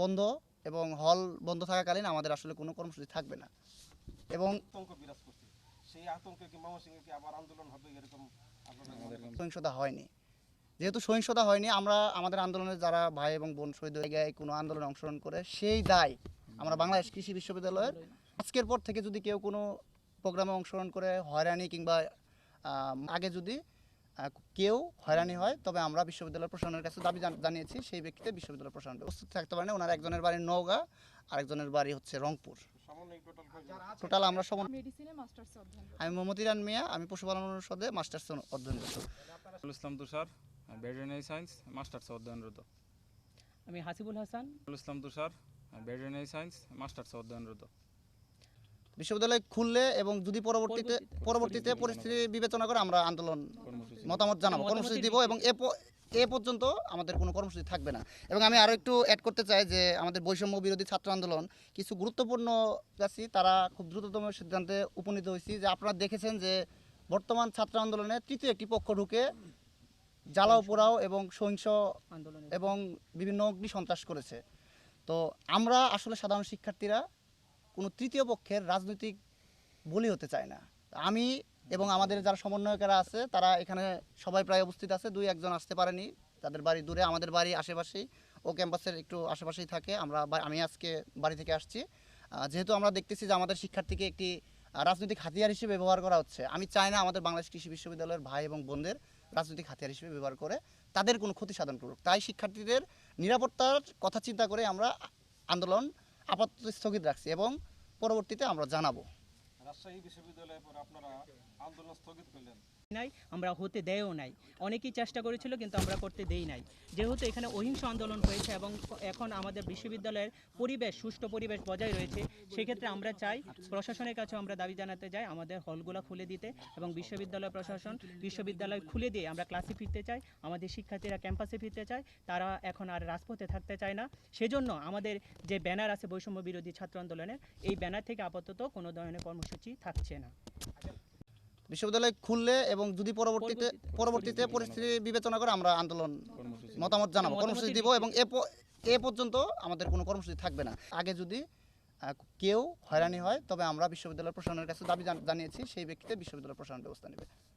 বন্ধ এবং হল বন্ধ থাকাকালীন আমাদের আসলে কোনো কর্মসূচি থাকবে না। এবং আতঙ্ক বিরাজ করছে। সেই আতঙ্কে কি ময়মনসিংহে কি আবার আন্দোলন হবে এরকম আপনাদের? সহিংসতা হয়নি। যেহেতু সহিংসতা হয়নি আমরা আমাদের আন্দোলনের যারা ভাই এবং বোন শহীদ হয়ে জায়গায় কোনো আন্দোলনে অংশগ্রহণ করে সেই দায় আমরা বাংলাদেশ কৃষি বিশ্ববিদ্যালয়ের আজকের পর থেকে যদি কেউ কোনো প্রোগ্রামে অংশগ্রহণ করে হয়রানি কিংবা আগে যদি কেউ হয়রানি হয় তবে আমরা বিশ্ববিদ্যালয় প্রশাসনের কাছে দাবি জান- জানিয়েছি সেই ব্যক্তিতে বিশ্ববিদ্যালয় প্রশাসন প্রস্তুত থাকতে পারে না ওনার একজনের বাড়ি নওগাঁ আরেকজনের বাড়ি হচ্ছে রংপুর। টোটাল আমরা সমান মেডিসিনে মাস্টার্স অধ্যয়ন করি। আমি মোহাম্মদ ইরান মিয়া আমি পশুপালন অনুষদে মাস্টার্স অধ্যয়ন করছি Abul Islam Tushar veterinary science masters অধ্যয়নরত। আমি Hasibul Hasan. Islam Tushar veterinary science masters অধ্যয়নরত। বিশ্ববিদ্যালয় খুললে এবং যদি পরবর্তীতে পরবর্তীতে- পরিস্থিতি বিবেচনা করে আমরা আন্দোলন মতামত জানাব কর্মসূচি দিব। এবং এ এ পর্যন্ত আমাদের কোনো কর্মসূচি থাকবে না। এবং আমি আরও একটু অ্যাড করতে চাই যে আমাদের বৈষম্য বিরোধী ছাত্র আন্দোলন কিছু গুরুত্বপূর্ণ আছি তারা খুব দ্রুততম সিদ্ধান্তে উপনীত হয়েছি যে আপনারা দেখেছেন যে বর্তমান ছাত্র আন্দোলনে তৃতীয় একটি পক্ষ ঢুকে জ্বালাও পোড়াও এবং সহিংস আন্দোলন এবং বিভিন্ন অগ্নি সন্ত্রাস করেছে। তো আমরা আসলে সাধারণ শিক্ষার্থীরা কোনো তৃতীয় পক্ষের রাজনৈতিক বলি হতে চায় না। আমি এবং আমাদের যারা সমন্বয়কেরা আছে, তারা এখানে সবাই প্রায় উপস্থিত আছে। দুই একজন আসতে পারেনি। তাদের বাড়ি দূরে, আমাদের বাড়ি আশেপাশেই। ও ক্যাম্পাসের একটু আশেপাশেই থাকে। আমরা আমি আজকে বাড়ি থেকে আসছি। যেহেতু আমরা দেখতেছি যে আমাদের শিক্ষার্থীকে একটি রাজনৈতিক হাতিয়ার হিসেবে ব্যবহার করা হচ্ছে। আমি চাই না আমাদের বাংলাদেশ কৃষি বিশ্ববিদ্যালয়ের ভাই এবং বোনদের রাজনৈতিক হাতিয়ার হিসেবে ব্যবহার করে তাদের কোনো ক্ষতি সাধন করুক। তাই শিক্ষার্থীদের নিরাপত্তার কথা চিন্তা করে আমরা আন্দোলন আপাতত স্থগিত রাখছি এবং পরবর্তীতে আমরা জানাব। রাজশাহী বিশ্ববিদ্যালয়ের পর আপনারা আন্দোলন স্থগিত করলেন। নাই, আমরা হতে দেয়ও নাই। অনেকেই চেষ্টা করেছিল, কিন্তু আমরা করতে দেই নাই। যেহেতু এখানে অহিংস আন্দোলন হয়েছে এবং এখন আমাদের বিশ্ববিদ্যালয়ের পরিবেশ, সুষ্ঠু পরিবেশ বজায় রয়েছে, সেক্ষেত্রে আমরা চাই প্রশাসনের কাছে আমরা দাবি জানাতে যাই, আমাদের হলগুলো খুলে দিতে এবং বিশ্ববিদ্যালয় প্রশাসন বিশ্ববিদ্যালয় খুলে দিয়ে আমরা ক্লাসে ফিরতে চাই, আমাদের শিক্ষার্থীরা ক্যাম্পাসে ফিরতে চায়, তারা এখন আর রাজপথে থাকতে চায় না। সেজন্য আমাদের যে ব্যানার আছে বৈষম্য বিরোধী ছাত্র আন্দোলনের, এই ব্যানার থেকে আপাতত কোনো ধরনের কর্মসূচি থাকছে না। বিশ্ববিদ্যালয় খুললে এবং যদি পরবর্তীতে পরবর্তীতে- পরিস্থিতি বিবেচনা করে আমরা আন্দোলন মতামত জানাব। কর্মসূচি দিব এবং এ পর্যন্ত আমাদের কোনো কর্মসূচি থাকবে না। আগে যদি কেউ হয়রানি হয় তবে আমরা বিশ্ববিদ্যালয় প্রশাসনের কাছে দাবি জানিয়েছি সেই ব্যক্তিতে বিশ্ববিদ্যালয় প্রশাসন ব্যবস্থা নেবে।